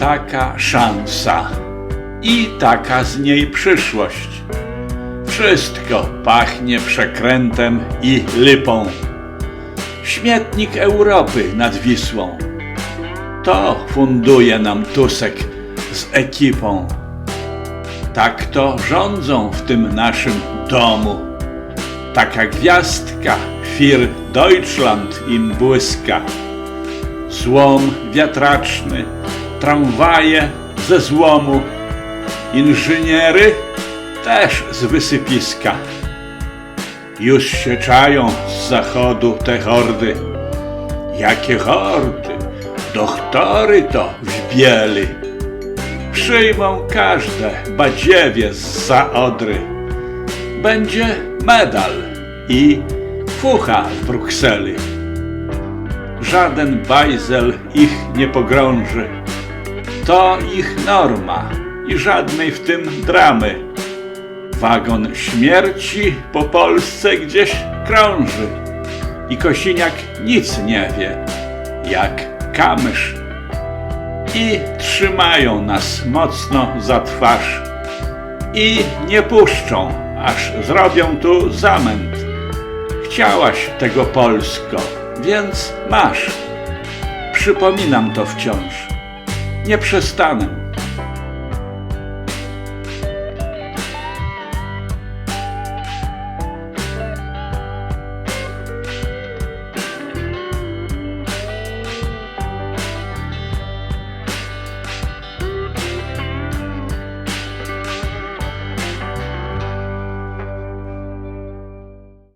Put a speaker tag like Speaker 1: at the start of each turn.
Speaker 1: taka szansa i taka z niej przyszłość. Wszystko pachnie przekrętem i lypą. Śmietnik Europy nad Wisłą. To funduje nam Tusek z ekipą. Tak to rządzą w tym naszym domu. Taka gwiazdka Fir Deutschland im błyska. Złom wiatraczny, tramwaje ze złomu, inżyniery też z wysypiska. Już się czają z zachodu te hordy. Jakie hordy? Doktory to w bieli. Przyjmą każde badziewie z Odry. Będzie medal i fucha w Brukseli. Żaden bajzel ich nie pogrąży. To ich norma i żadnej w tym dramy. Wagon śmierci po Polsce gdzieś krąży i Kosiniak nic nie wie, jak kamysz. I trzymają nas mocno za twarz i nie puszczą, aż zrobią tu zamęt. Chciałaś tego Polsko, więc masz. Przypominam to wciąż. Nie przestanę